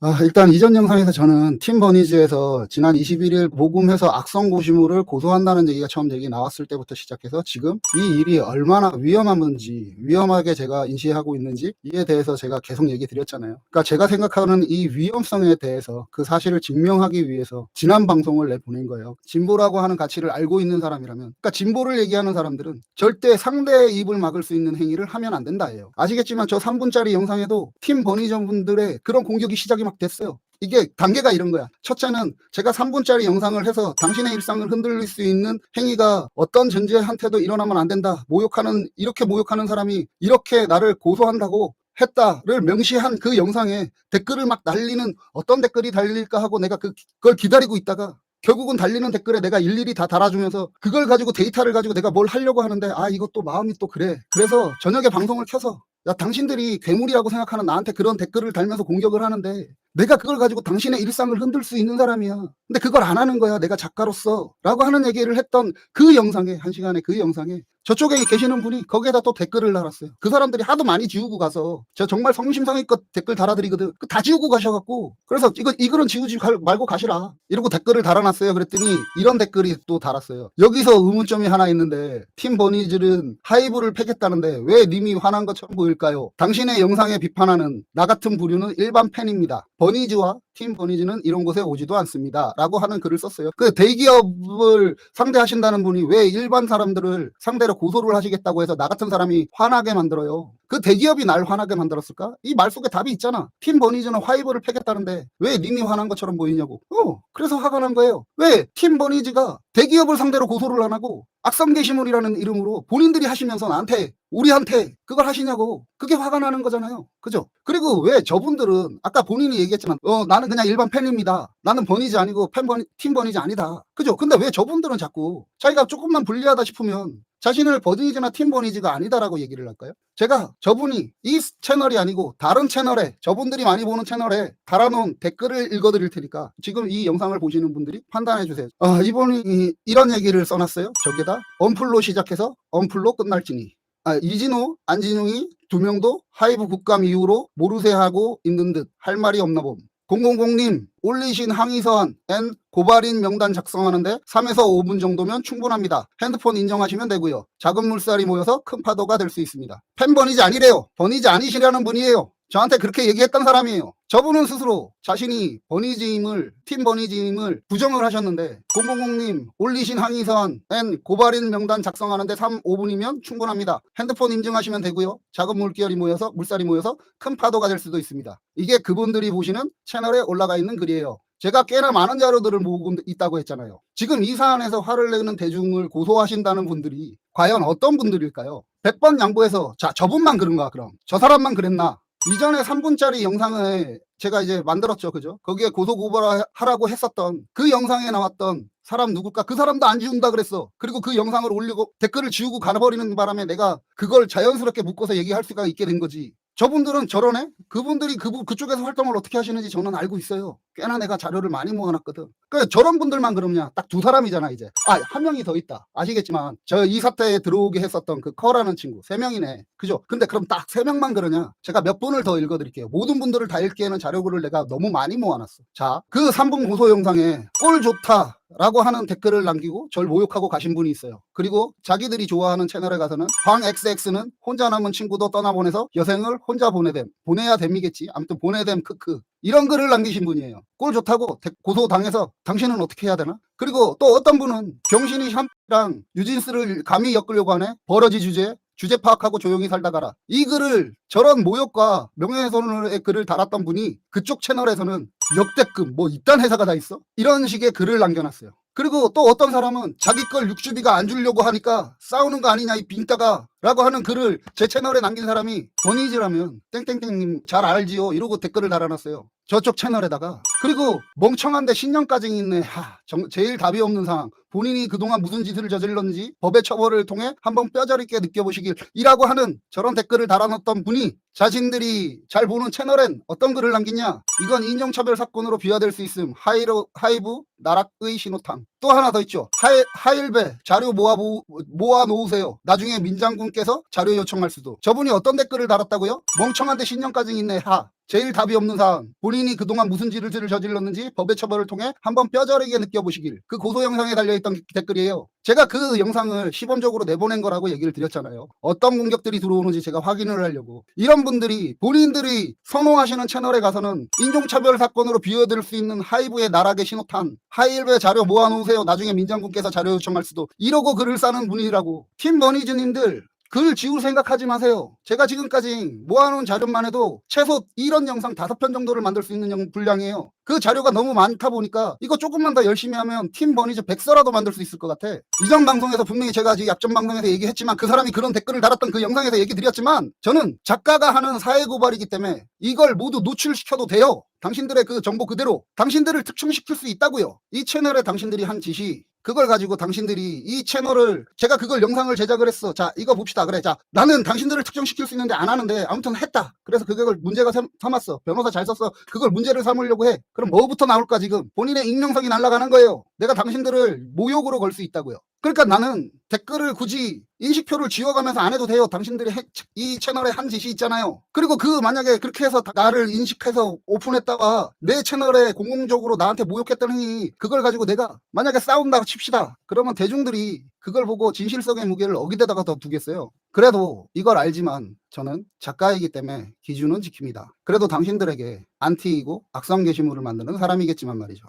아, 일단 이전 영상에서 저는 팀 버니즈에서 지난 21일 모금해서 악성 고시물을 고소한다는 얘기가 처음 얘기 나왔을 때부터 시작해서 지금 이 일이 얼마나 위험한 건지 위험하게 제가 인식하고 있는지 이에 대해서 제가 계속 얘기 드렸잖아요. 그러니까 제가 생각하는 이 위험성에 대해서 그 사실을 증명하기 위해서 지난 방송을 내보낸 거예요. 진보라고 하는 가치를 알고 있는 사람이라면 그러니까 진보를 얘기하는 사람들은 절대 상대의 입을 막을 수 있는 행위를 하면 안 된다예요. 아시겠지만 저 3분짜리 영상에도 팀 버니전 분들의 그런 공격이 시작이 막 됐어요. 이게 단계가 이런 거야. 첫째는 제가 3분짜리 영상을 해서 당신의 일상을 흔들릴 수 있는 행위가 어떤 전제한테도 일어나면 안 된다. 모욕하는, 이렇게 모욕하는 사람이 이렇게 나를 고소한다고 했다를 명시한 그 영상에 댓글을 막 날리는 어떤 댓글이 달릴까 하고 내가 그- 그걸 기다리고 있다가 결국은 달리는 댓글에 내가 일일이 다 달아주면서 그걸 가지고 데이터를 가지고 내가 뭘 하려고 하는데 아 이것도 마음이 또 그래. 그래서 저녁에 방송을 켜서 야 당신들이 괴물이라고 생각하는 나한테 그런 댓글을 달면서 공격을 하는데 내가 그걸 가지고 당신의 일상을 흔들 수 있는 사람이야. 근데 그걸 안 하는 거야. 내가 작가로서 라고 하는 얘기를 했던 그 영상에 한 시간에 그 영상에 저쪽에 계시는 분이 거기에다 또 댓글을 달았어요. 그 사람들이 하도 많이 지우고 가서 제가 정말 성심성의껏 댓글 달아드리거든. 그다 지우고 가셔갖고 그래서 이거 이 글은 지우지 갈- 말고 가시라 이러고 댓글을 달아놨어요. 그랬더니 이런 댓글이 또 달았어요. 여기서 의문점이 하나 있는데 팀 버니즐은 하이브를 패겠다는데 왜 님이 화난 것처럼 보일까요? 당신의 영상에 비판하는 나 같은 부류는 일반 팬입니다. 버니즈와 팀 버니즈는 이런 곳에 오지도 않습니다. 라고 하는 글을 썼어요. 그 대기업을 상대하신다는 분이 왜 일반 사람들을 상대로 고소를 하시겠다고 해서 나 같은 사람이 화나게 만들어요. 그 대기업이 날 화나게 만들었을까? 이 말 속에 답이 있잖아. 팀 버니즈는 화이버를 패겠다는데 왜 님이 화난 것처럼 보이냐고. 어, 그래서 화가 난 거예요. 왜 팀 버니즈가 대기업을 상대로 고소를 안 하고 악성 게시물이라는 이름으로 본인들이 하시면서 나한테 우리한테 그걸 하시냐고 그게 화가 나는 거잖아요 그죠 그리고 왜 저분들은 아까 본인이 얘기했지만 어 나는 그냥 일반 팬입니다 나는 버니즈 아니고 팬 버니 팀 버니즈 아니다 그죠 근데 왜 저분들은 자꾸 자기가 조금만 불리하다 싶으면 자신을 버니즈나 팀 버니즈가 아니다라고 얘기를 할까요? 제가 저분이 이 채널이 아니고 다른 채널에 저분들이 많이 보는 채널에 달아놓은 댓글을 읽어드릴 테니까 지금 이 영상을 보시는 분들이 판단해 주세요. 아 이분이 이- 이런 얘기를 써놨어요. 저기다 언플로 시작해서 언플로 끝날지니. 아 이진호, 안진웅이 두 명도 하이브 국감 이후로 모르쇠하고 있는 듯 할 말이 없나 봄. 000님 올리신 항의서한 N 고발인 명단 작성하는데 3에서 5분 정도면 충분합니다. 핸드폰 인정하시면 되고요. 작은 물살이 모여서 큰 파도가 될 수 있습니다. 팬 버니지 아니래요. 버니지 아니시라는 분이에요. 저한테 그렇게 얘기했던 사람이에요. 저분은 스스로 자신이 버니지임을 팀 버니지임을 부정을 하셨는데 000님 올리신 항의서한 고발인 명단 작성하는데 3, 5분이면 충분합니다. 핸드폰 인증하시면 되고요. 작은 물결이 모여서 물살이 모여서 큰 파도가 될 수도 있습니다. 이게 그분들이 보시는 채널에 올라가 있는 글이에요. 제가 꽤나 많은 자료들을 모으고 있다고 했잖아요. 지금 이 사안에서 화를 내는 대중을 고소하신다는 분들이 과연 어떤 분들일까요? 100번 양보해서 자 저분만 그런가 그럼 저 사람만 그랬나 이전에 3분짜리 영상을 제가 이제 만들었죠. 그죠? 거기에 고소고발하라고 했었던 그 영상에 나왔던 사람 누굴까? 그 사람도 안 지운다 그랬어. 그리고 그 영상을 올리고 댓글을 지우고 가버리는 바람에 내가 그걸 자연스럽게 묶어서 얘기할 수가 있게 된 거지. 저분들은 저러네? 그분들이 그, 그쪽에서 활동을 어떻게 하시는지 저는 알고 있어요. 꽤나 내가 자료를 많이 모아놨거든. 그 저런 분들만 그러냐? 딱 두 사람이잖아, 이제. 아, 한 명이 더 있다. 아시겠지만, 저 이 사태에 들어오게 했었던 그 커라는 친구, 세 명이네. 그죠? 근데 그럼 딱 세 명만 그러냐? 제가 몇 분을 더 읽어드릴게요. 모든 분들을 다 읽기에는 자료를 내가 너무 많이 모아놨어. 자, 그 3분 고소 영상에 꼴 좋다. 라고 하는 댓글을 남기고 절 모욕하고 가신 분이 있어요. 그리고 자기들이 좋아하는 채널에 가서는 광 XX는 혼자 남은 친구도 떠나보내서 여생을 혼자 보내됨. 보내야 됨이겠지. 아무튼 보내됨 크크. 이런 글을 남기신 분이에요. 꼴 좋다고 대- 고소당해서 당신은 어떻게 해야 되나? 그리고 또 어떤 분은 병신이 샴랑 유진스를 감히 엮으려고 하네. 버러지 주제. 주제 파악하고 조용히 살다 가라. 이 글을 저런 모욕과 명예훼손의 글을 달았던 분이 그쪽 채널에서는 역대급 뭐 이딴 회사가 다 있어? 이런 식의 글을 남겨놨어요. 그리고 또 어떤 사람은 자기 걸 육주비가 안 주려고 하니까 싸우는 거 아니냐 이 빙따가 라고 하는 글을 제 채널에 남긴 사람이 버니즈라면 땡땡땡님 잘 알지요 이러고 댓글을 달아놨어요. 저쪽 채널에다가. 그리고 멍청한데 신년까지 있네. 하, 정- 제일 답이 없는 상황. 본인이 그동안 무슨 짓을 저질렀는지 법의 처벌을 통해 한번 뼈저리게 느껴보시길 이라고 하는 저런 댓글을 달아놨던 분이 자신들이 잘 보는 채널엔 어떤 글을 남기냐? 이건 인종차별 사건으로 비화될 수 있음. 하이로, 하이브 나락의 신호탄. 또 하나 더 있죠. 하이, 하일배 자료 모아, 모아 놓으세요. 나중에 민장군께서 자료 요청할 수도. 저분이 어떤 댓글을 달았다고요? 멍청한데 신년까지 있네. 하. 제일 답이 없는 사안, 본인이 그동안 무슨 짓을 저질렀는지 법의 처벌을 통해 한번 뼈저리게 느껴보시길. 그 고소 영상에 달려있던 댓글이에요. 제가 그 영상을 시범적으로 내보낸 거라고 얘기를 드렸잖아요. 어떤 공격들이 들어오는지 제가 확인을 하려고. 이런 분들이 본인들이 선호하시는 채널에 가서는 인종차별 사건으로 비워들 수 있는 하이브의 나락의 신호탄, 하이브의 자료 모아놓으세요. 나중에 민장군께서 자료 요청할 수도. 이러고 글을 싸는 분이라고. 팀 버니즈님들 글 지울 생각하지 마세요. 제가 지금까지 모아놓은 자료만 해도 최소 이런 영상 다섯 편 정도를 만들 수 있는 영- 분량이에요. 그 자료가 너무 많다 보니까 이거 조금만 더 열심히 하면 팀 버니즈 백서라도 만들 수 있을 것 같아. 이전 방송에서 분명히 제가 아직 약전 방송에서 얘기했지만 그 사람이 그런 댓글을 달았던 그 영상에서 얘기 드렸지만 저는 작가가 하는 사회 고발이기 때문에 이걸 모두 노출시켜도 돼요. 당신들의 그 정보 그대로 당신들을 특충시킬 수 있다고요. 이 채널에 당신들이 한 짓이 그걸 가지고 당신들이 이 채널을 제가 그걸 영상을 제작을 했어. 자, 이거 봅시다. 그래. 자, 나는 당신들을 특정시킬 수 있는데 안 하는데 아무튼 했다. 그래서 그걸 문제가 삼- 삼았어. 변호사 잘 썼어. 그걸 문제를 삼으려고 해. 그럼 뭐부터 나올까 지금? 본인의 익명성이 날아가는 거예요. 내가 당신들을 모욕으로 걸 수 있다고요. 그러니까 나는 댓글을 굳이 인식표를 지워가면서 안 해도 돼요. 당신들이 해- 이 채널에 한 짓이 있잖아요. 그리고 그 만약에 그렇게 해서 다- 나를 인식해서 오픈했다가 내 채널에 공공적으로 나한테 모욕했더니 그걸 가지고 내가 만약에 싸운다고 칩시다. 그러면 대중들이 그걸 보고 진실성의 무게를 어기대다가 더 두겠어요. 그래도 이걸 알지만 저는 작가이기 때문에 기준은 지킵니다. 그래도 당신들에게 안티이고 악성 게시물을 만드는 사람이겠지만 말이죠.